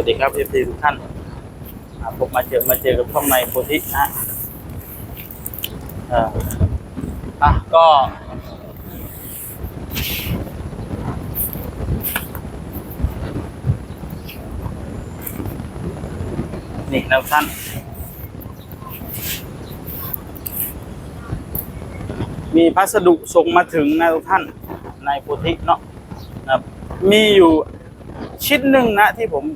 วัสดีครับเอฟซีทุกท่านผมมาเจอมาเจอกับช่องในโพธินะอะก็นี่นะท่านมีพัสดุส่งมาถึงนะทุกท่านในโพธิเนาะมีอยู่ชิ้นหนึ่งนะที่ผม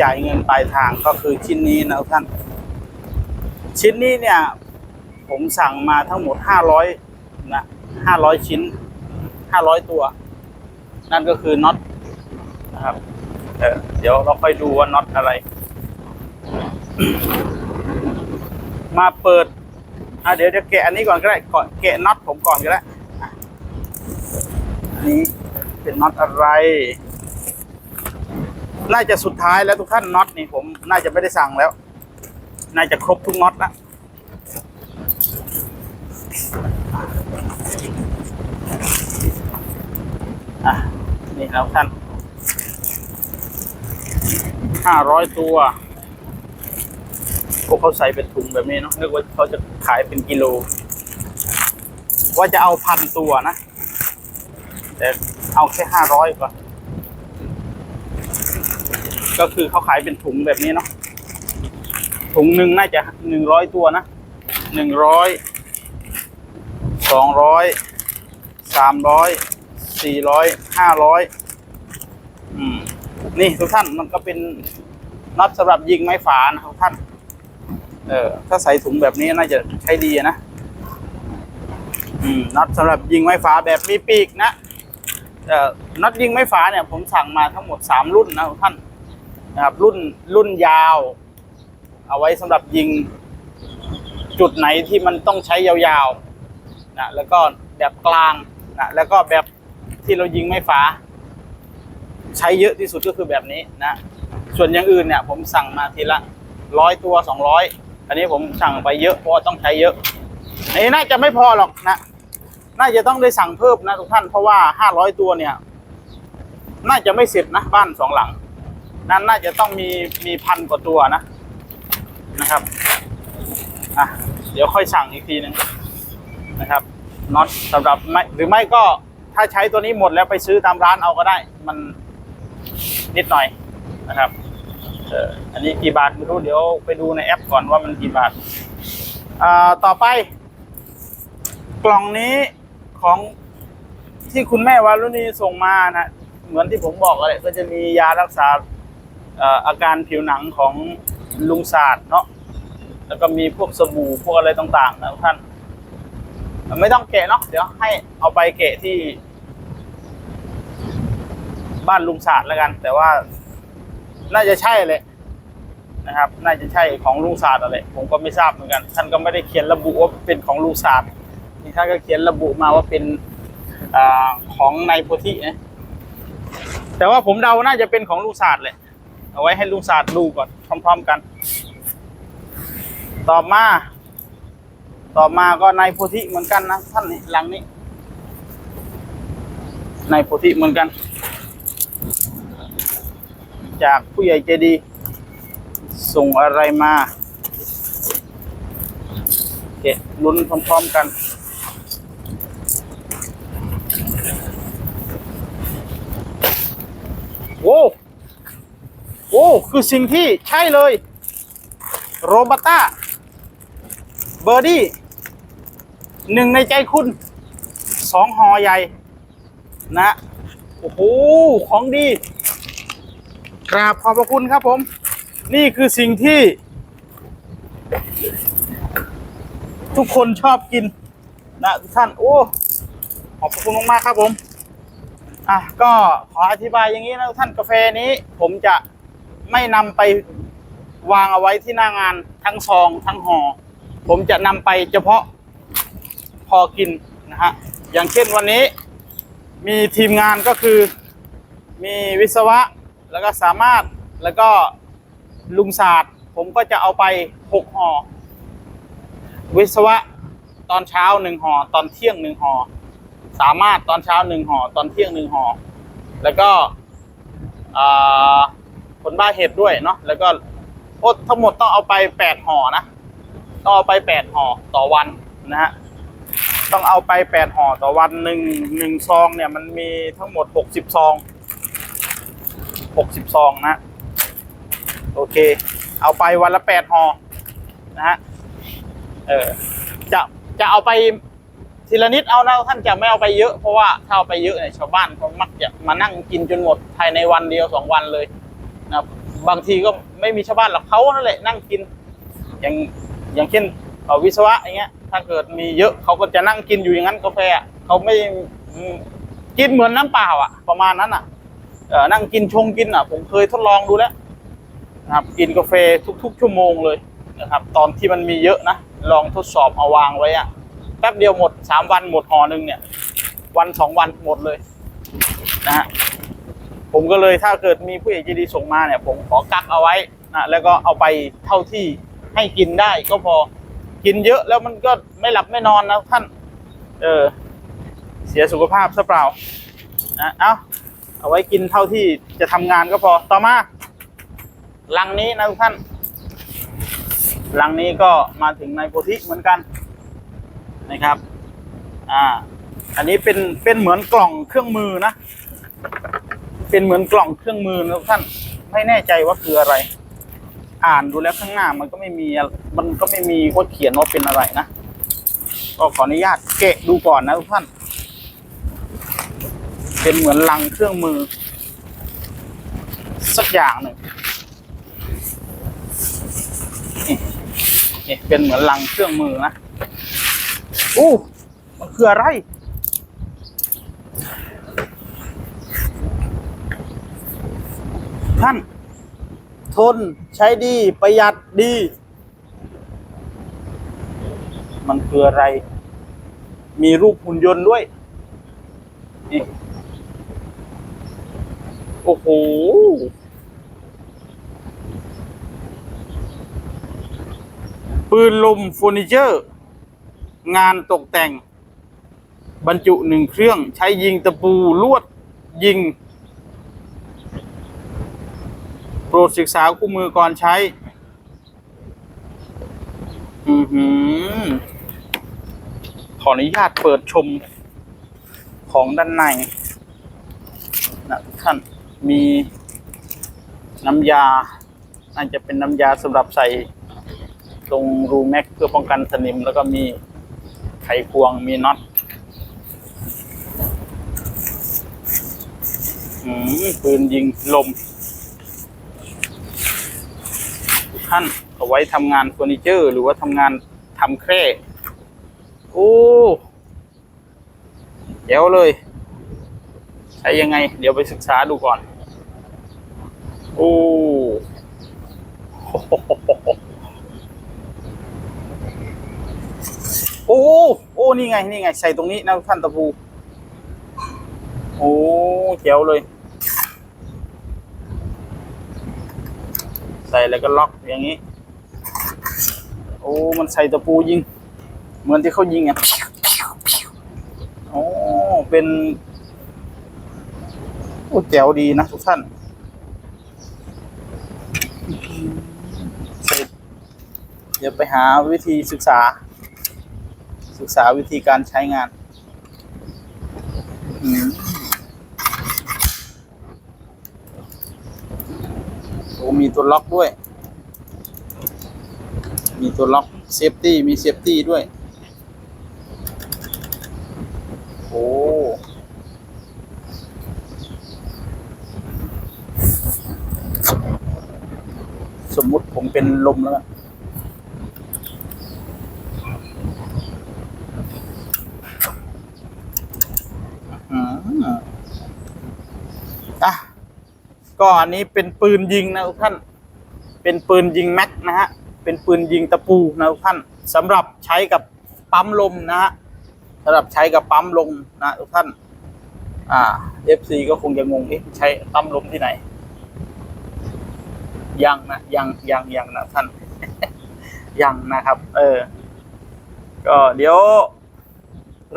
จ่ายเงินปลายทางก็คือชิ้นนี้นะท่าน ชิ้นนี้เนี่ย ผมสั่งมาทั้งหมดห้าร้อยนะห้าร้อยชิ้นห้าร้อยตัว นั่นก็คือน็อตนะครับเเดี๋ยวเราค่อยดูว่าน็อตอะไร มาเปิดอะเดี๋ยวเดี๋ยวแกะอันนี้ก่อนก็ได้ก่อนแกะน็อตผมก่อนก็ได้ อันนี้เป็นน็อตอะไร น่าจะสุดท้ายแล้วทุกท่านน็อตนี่ผมน่าจะไม่ได้สั่งแล้ว น่าจะครบทุกน็อตล้วอะนี่แล้วท่านห้าร้อยตัวพวกเขาใส่เป็นถุงแบบนี้เนาะนึกว่าเขาจะขายเป็นกิโล ว่าจะเอาพันตัวนะ แต่เอาแค่ห้าร้อยก่อน ก็คือเขาขายเป็นถุงแบบนี้เนาะถุงหนึ่งน่าจะหนึ่งร้อยตัวนะหนึ่งร้อยสองร้อยสามร้อยสี่ร้อยห้าร้อยอืมนี่ทุกท่านมันก็เป็นน็อตสำหรับยิงไม้ฝานะครับท่าน เออถ้าใส่ถุงแบบนี้น่าจะใช้ดีนะอืมน็อตสำหรับยิงไม้ฝาแบบมีปีกนะเอ่อน็อตยิงไม้ฝาเนี่ยผมสั่งมาทั้งหมดสามรุ่นนะทุกท่าน นะครับ รุ่นรุ่นยาว เอาไว้สำหรับยิงจุดไหนที่มันต้องใช้ยาวๆนะแล้วก็แบบกลางนะแล้วก็แบบที่เรายิงไม้า ใช้เยอะที่สุดก็คือแบบนี้นะส่วนอย่างอื่นเนี่ย ผมสั่งมาทีละร้อยตัวสองร้อยอันนี้ผมสั่งไปเยอะเพราะต้องใช้เยอะอันนี้น่าจะไม่พอหรอกนะ น่าจะต้องได้สั่งเพิ่มนะทุกท่านเพราะว่าห้าร้อยตัวเนี่ย น่าจะไม่เสร็จนะบ้านสองหลัง นั้นน่าจะต้องมีมีพันกว่าตัวนะนะครับอะเดี๋ยวค่อยสั่งอีกทีหนึ่งนะครับน็อตสำหรับไม่หรือไม่ก็ถ้าใช้ตัวนี้หมดแล้วไปซื้อตามร้านเอาก็ได้ มันนิดหน่อยนะครับเอออันนี้กี่บาทไม่รู้เดี๋ยวไปดูในแอปก่อนว่ามันกี่บาทอ่าต่อไป กล่องนี้ของที่คุณแม่วารุณีส่งมานะเหมือนที่ผมบอกอะไรก็จะมียารักษา อาการผิวหนังของลุงศาสตร์เนาะแล้วก็มีพวกสบู่พวกอะไรต่างๆนะท่าน ไม่ต้องแกะเนาะเดี๋ยวให้เอาไปแกะที่ บ้านลุงศาสตร์แล้วกัน แต่ว่าน่าจะใช่เลยนะครับ น่าจะใช่ของลุงศาสตร์อะไรผมก็ไม่ทราบเหมือนกัน ท่านก็ไม่ได้เขียนระบุว่าเป็นของลุงศาสตร์นี่ท่านก็เขียนระบุมาว่าเป็นอของนายโพธินะแต่ว่าผมเดาน่าจะเป็นของลุงศาสตร์เลย เอาไว้ให้ลุงศาสตร์ดูก่อนพร้อมๆกัน ต่อมา ต่อมาก็นายโพธิเหมือนกันนะท่านนี่หลังนี้นายโพธิเหมือนกัน จากผู้ใหญ่ใจดี ส่งอะไรมาเกะลุ้นพร้อมๆกันโอ้ อ้คือสิ่งที่ใช่เลยโรบัต้าเบอร์ดี้หนึ่งในใจคุณสองหอใหญ่ นะ โอ้โห ของดี กราบขอบพระคุณครับผม นี่คือสิ่งที่ ทุกคนชอบกิน นะทุกท่าน โอ้ ขอบพระคุณมากๆครับผม อะ ก็ขออธิบายอย่างนี้นะทุกท่านกาแฟนี้ ผมจะ ไม่นำไปวางเอาไว้ที่หน้างานทั้งซองทั้งห่อผมจะนำไปเฉพาะพอกินนะฮะอย่างเช่นวันนี้มีทีมงานก็คือมีวิศวะแล้วก็สามารถแล้วก็ลุงศาสตร์ผมก็จะเอาไปหกห่อวิศวะตอนเช้าหนึ่งห่อตอนเที่ยงหนึ่งห่อสามารถตอนเช้าหนึ่งห่อตอนเที่ยงหนึ่งห่อแล้วก็ ผลบ้าเห็ดด้วยเนาะแล้วก็โอ้ทั้งหมดต้องเอาไปแปดห่อนะต้องเอาไปแปดห่อต่อวันนะฮะต้องเอาไปแปดห่อต่อวันหนึ่งหนึ่งซองเนี่ยมันมีทั้งหมดหกสิบซองหกสิบซองนะโอเค เอาไปวันละแปดห่อนะฮะเออจะจะเอาไปทีละนิดเอานะท่านจะไม่เอาไปเยอะเพราะว่าถ้าเอาไปเยอะเนี่ยชาวบ้านเขามักจะมานั่งกินจนหมดภายในวันเดียวสองวันเลย นะครับบางทีก็ไม่มีชาวบ้านหรอกเขานั่นแหละนั่งกิน อย่างอย่างเช่นวิศวะอย่างเงี้ย ถ้าเกิดมีเยอะเขาก็จะนั่งกินอยู่อย่างนั้นกาแฟเขาไม่กินเหมือนน้ำเปล่าอะ ประมาณนั้นอะนั่งกินชงกินอะ ผมเคยทดลองดูแล้วนะครับ กินกาแฟทุก ๆ ชั่วโมงเลยนะครับ ตอนที่มันมีเยอะนะลองทดสอบเอาวางไว้อะแป๊บเดียวหมดสามวันหมดห่อหนึ่งเนี่ย วันสองวันหมดเลยนะฮะ ผมก็เลยถ้าเกิดมีผู้ใหญ่ใจดีส่งมาเนี่ย ผมขอกักเอาไว้นะแล้วก็เอาไปเท่าที่ให้กินได้ก็พอกินเยอะแล้วมันก็ไม่หลับไม่นอนนะท่าน เออ เสียสุขภาพซะเปล่านะเอาเอาไว้กินเท่าที่จะทำงานก็พอต่อมาลังนี้นะทุกท่านลังนี้ก็มาถึงในโพธิเหมือนกันนะครับ อ่า อันนี้เป็นเป็นเหมือนกล่องเครื่องมือนะ เป็นเหมือนกล่องเครื่องมือนะทุกท่าน ไม่แน่ใจว่าคืออะไร อ่านดูแล้วข้างหน้ามันก็ไม่มี มันก็ไม่มีว่าเขียนว่าเป็นอะไรนะ ก็ขออนุญาตเกะดูก่อนนะทุกท่าน เป็นเหมือนลังเครื่องมือ สักอย่างหนึ่งนี่นี่เป็นเหมือนลังเครื่องมือนะอู้มันคืออะไร ท่าน ทนใช้ดี ประหยัดดี มันคืออะไร มีรูปหุ่นยนต์ด้วยนี่โอ้โหปืนลมเฟอร์นิเจอร์ งานตกแต่ง บรรจุหนึ่งเครื่องใช้ยิงตะปูลวดยิง โปรดศึกษาคู่มือก่อนใช้ อือหือ ขออนุญาตเปิดชมของด้านในนะท่านมีน้ำยา น่าจะเป็นน้ำยาสำหรับใส่ตรงรูแม็กเพื่อป้องกันสนิม แล้วก็มีไขควงมีน็อตอืมปืนยิงลม ท่านเอาไว้ทำงานเฟอร์นิเจอร์ หรือว่าทำงานทำแคร่โอ้เดี๋ยวเลย ใช้ยังไง เดี๋ยวไปศึกษาดูก่อน โอ้โอ้โอ้นี่ไง นี่ไง ใส่ตรงนี้นะท่านตะปู โอ้เจ๋วเลย ใส่แล้วก็ล็อกอย่างนี้ โอ้ มันใส่ตะปูยิง เหมือนที่เขายิงอะโอ้เป็นโอ้แจ๋วดีนะทุกท่านเสร็จเดี๋ยวไปหาวิธีศึกษา ศึกษาวิธีการใช้งานอืมโอ้มี ตัวล็อกด้วย มีตัวล็อกเซฟตี้มีเซฟตี้ด้วย โอ้สมมุติผมเป็นลมแล้วกันอืมอะ ก็อันนี้เป็นปืนยิงนะทุกท่าน เป็นปืนยิงแม็กนะฮะ เป็นปืนยิงตะปูนะทุกท่านสำหรับใช้กับปั๊มลมนะฮะสำหรับใช้กับปั๊มลมนะทุกท่าน อ่า FC ก็คงจะงงเอ๊ะใช้ปั๊มลมที่ไหน ยังนะยังยังยังนะท่าน ยังนะครับ เออ ก็เดี๋ยว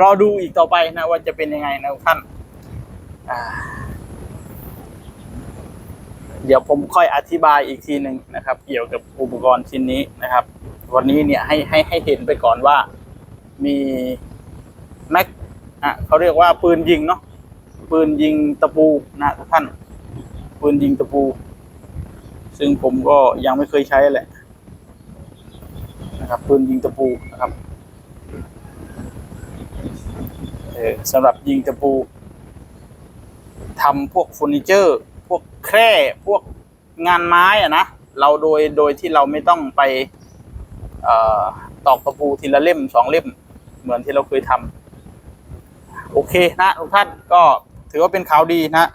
รอดูอีกต่อไปนะว่าจะเป็นยังไงนะทุกท่าน อ่า เดี๋ยวผมค่อยอธิบายอีกทีหนึ่งนะครับ เกี่ยวกับอุปกรณ์ชิ้นนี้นะครับ วันนี้เนี่ยให้ให้ให้เห็นไปก่อนว่ามีแม็กอะเขาเรียกว่าปืนยิงเนาะปืนยิงตะปูนะทุกท่าน ปืนยิงตะปู ซึ่งผมก็ยังไม่เคยใช้แหละนะครับปืนยิงตะปูนะครับเออสำหรับยิงตะปูทำพวกเฟอร์นิเจอร์ แคร่พวกงานไม้อะนะเราโดยโดยที่เราไม่ต้องไปออตอกตะปูทีละเล่มสองเล่ม เหมือนที่เราเคยทำโอเคนะทุกท่านก็ถือว่าเป็นข่าวดีนะ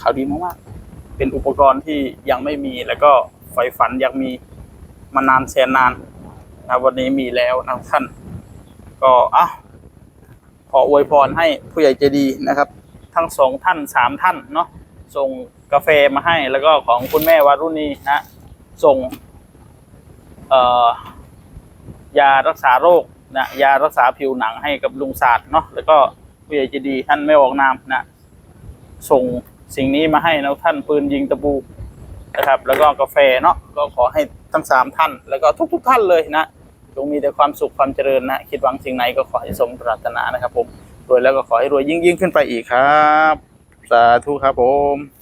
ข่าวดีมากๆเป็นอุปกรณ์ที่ยังไม่มีแล้วก็ใฝ่ฝันอยากมีมานานแสนนานนะวันนี้มีแล้วนะท่าน ก็อะขออวยพรให้ผู้ใหญ่ใจดีนะครับ ทั้งสองท่านสามท่านเนาะ ส่งกาแฟมาให้ แล้วก็ของคุณแม่วารุณีนะส่งยารักษาโรคนะยารักษาผิวหนังให้กับลุงศาสตร์เนาะแล้วก็ผู้ใหญ่ใจดีท่านไม่ออกนามนะส่งสิ่งนี้มาให้นะท่านปืนยิงตะปูนะครับ แล้วก็กาแฟเนาะก็ขอให้ทั้งสามท่าน แล้วก็ทุกๆท่านเลยนะจงมีแต่ความสุขความเจริญนะคิดหวังสิ่งไหนก็ขอให้สมปรารถนานะครับผมรวยแล้วก็ขอให้รวยยิ่งยิ่งๆขึ้นไปอีกครับ สาธุครับผม